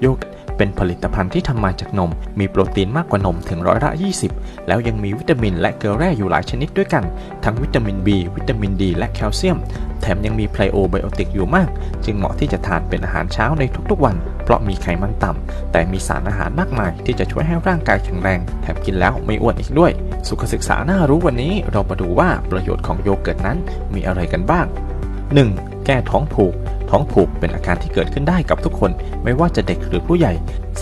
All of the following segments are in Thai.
โยเกิร์ตเป็นผลิตภัณฑ์ที่ทำมาจากนม มีโปรตีนมากกว่านมถึงร้อยละ20 แล้วยังมีวิตามินและเกลือแร่อยู่หลายชนิดด้วยกัน ทั้งวิตามิน B วิตามิน D และแคลเซียม แถมยังมีไพโอไบโอติกอยู่มาก จึงเหมาะที่จะทานเป็นอาหารเช้าในทุกๆวัน เพราะมีไขมันต่ำ แต่มีสารอาหารมากมาย ที่จะช่วยให้ร่างกายแข็งแรง แถมกินแล้วไม่อ้วนอีกด้วย สุขศึกษาน่ารู้วันนี้เรามาดูว่าประโยชน์ของโยเกิร์ตนั้นมีอะไรกันบ้าง 1. แก้ท้องผูก ท้องผูกเป็นอาการที่เกิดขึ้นได้กับทุกคน ไม่ว่าจะเด็กหรือผู้ใหญ่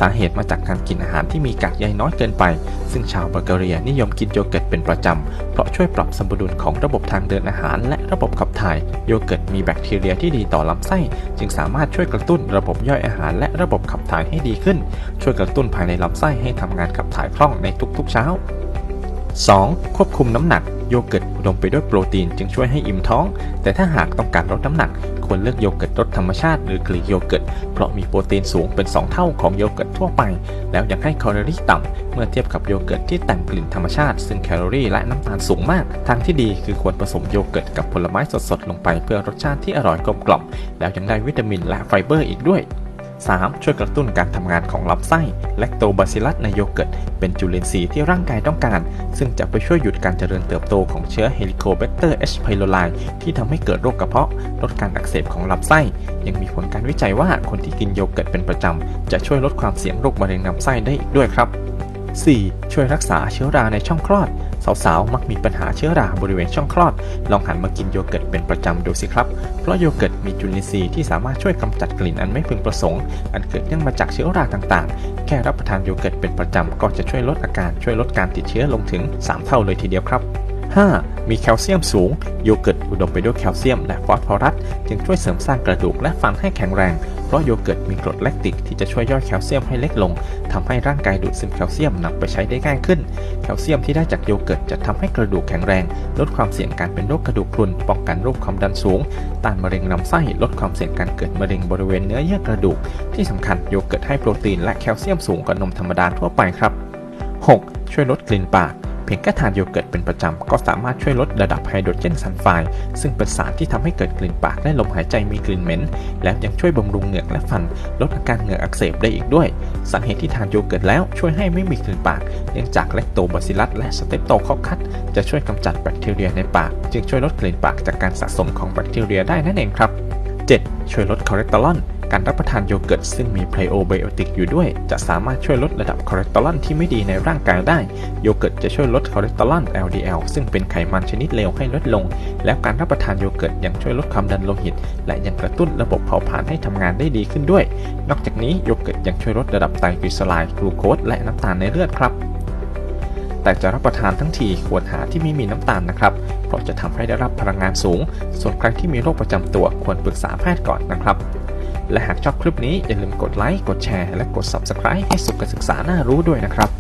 สาเหตุมาจากการกินอาหารที่มีกากใยน้อยเกินไป ซึ่งชาวบัลแกเรียนิยมกินโยเกิร์ตเป็นประจำ เพราะช่วยปรับสมดุลของระบบทางเดินอาหาร และระบบขับถ่าย โยเกิร์ตมีแบคทีเรียที่ดีต่อลำไส้ จึงสามารถช่วยกระตุ้นระบบย่อยอาหาร และระบบขับถ่ายให้ดีขึ้น ช่วยกระตุ้นภายในลำไส้ให้ทำงานขับถ่ายคล่องในทุกๆเช้า 2. ควบคุมน้ำหนัก โยเกิร์ตอุดมไปด้วยโปรตีนจึงช่วยให้อิ่มท้อง แต่ถ้าหากต้องการลดน้ำหนัก ควรเลือกโยเกิร์ตรสธรรมชาติหรือกรีกโยเกิร์ต เพราะมีโปรตีนสูงเป็น 2 เท่าของโยเกิร์ตทั่วไป แล้วยังให้แคลอรี่ต่ำเมื่อเทียบกับโยเกิร์ตที่แต่งกลิ่นธรรมชาติ ซึ่งแคลอรี่และน้ำตาลสูงมาก ทางที่ดีคือควรผสมโยเกิร์ตกับผลไม้สดๆลงไปเพื่อรสชาติที่อร่อยกลมกล่อม แล้วยังได้วิตามินและไฟเบอร์อีกด้วย 3. ช่วยกระตุ้นการทำงานของลำไส้แลคโตบาซิลัสในโยเกิร์ต เป็นจุลินทรีย์ที่ร่างกายต้องการ ซึ่งจะไปช่วยหยุดการเจริญเติบโตของเชื้อเฮลิโคแบคเตอร์เอชไพโรไลที่ทำให้เกิดโรคกระเพาะ ลดการอักเสบของลำไส้ ยังมีผลการวิจัยว่าคนที่กินโยเกิร์ตเป็นประจำ จะช่วยลดความเสี่ยงโรคมะเร็งลำไส้ได้อีกด้วยครับ 4. ช่วยรักษาเชื้อราในช่องคลอด สาวๆ มักมีปัญหาเชื้อราบริเวณช่องคลอด ลองหันมากินโยเกิร์ตเป็นประจำดูสิครับ เพราะโยเกิร์ตมีจุลินทรีย์ที่สามารถช่วยกำจัดกลิ่นอันไม่พึงประสงค์ อันเกิดเนื่องมาจากเชื้อราต่างๆ แค่รับประทานโยเกิร์ตเป็นประจำก็จะช่วยลดอาการช่วยลดการติดเชื้อลงถึง 3 เท่าเลยทีเดียวครับ 5. มีแคลเซียมสูง โยเกิร์ตอุดมไปด้วยแคลเซียมและฟอสฟอรัส จึงช่วยเสริมสร้างกระดูกและฟันให้แข็งแรง เพราะโยเกิร์ตมีกรดแลคติกที่จะช่วยย่อยแคลเซียมให้เล็กลงทำให้ร่างกายดูดซึมแคลเซียมนำไปใช้ได้ง่ายขึ้น แคลเซียมที่ได้จากโยเกิร์ตจะทำให้กระดูกแข็งแรง ลดความเสี่ยงการเป็นโรคกระดูกพรุน ป้องกันโรคความดันสูง ต้านมะเร็งลำไส้ ลดความเสี่ยงการเกิดมะเร็งบริเวณเนื้อเยื่อกระดูก ที่สำคัญโยเกิร์ตให้โปรตีนและแคลเซียมสูงกว่านมธรรมดาทั่วไปครับ 6. ช่วยลดกลิ่นปาก เพียงแค่ทานโยเกิร์ตเป็นประจำ ก็สามารถช่วยลดระดับไฮโดรเจนซัลไฟด์ซึ่งเป็นสารที่ทำให้เกิดกลิ่นปากและลมหายใจมีกลิ่นเหม็น และยังช่วยบำรุงเหงือกและฟัน ลดอาการเหงือกอักเสบได้อีกด้วย สาเหตุที่ทานโยเกิร์ตแล้วช่วยให้ไม่มีกลิ่นปาก เนื่องจากแลคโตบาซิลัสและสเตปโตคอคคัสจะช่วยกำจัดแบคทีเรียในปาก จึงช่วยลดกลิ่นปากจากการสะสมของแบคทีเรียได้นั่นเองครับ 7. ช่วยลดคอเลสเตอรอล การรับประทานโยเกิร์ตซึ่งมีไพโอไบโอติกอยู่ด้วย จะสามารถช่วยลดระดับคอเลสเตอรอลที่ไม่ดีในร่างกายได้ โยเกิร์ตจะช่วยลดคอเลสเตอรอล LDL ซึ่งเป็นไขมันชนิดเลวให้ลดลง แล้วการรับประทานโยเกิร์ตยังช่วยลดความดันโลหิต และยังกระตุ้นระบบเผาผลาญให้ทำงานได้ดีขึ้นด้วย นอกจากนี้โยเกิร์ตยังช่วยลดระดับไตรกลีเซอไรด์กลูโคสและน้ำตาลในเลือดครับแต่จะรับประทานทั้งทีควรหาที่ไม่มีน้ำตาลนะครับ เพราะจะทำให้ได้รับพลังงานสูง ส่วนใครที่มีโรคประจำตัวควรปรึกษาแพทย์ก่อนนะครับ และหากชอบคลิปนี้อย่าลืมกดไลค์ กดแชร์ และกด Subscribe ให้สุขศึกษาน่ารู้ด้วยนะครับ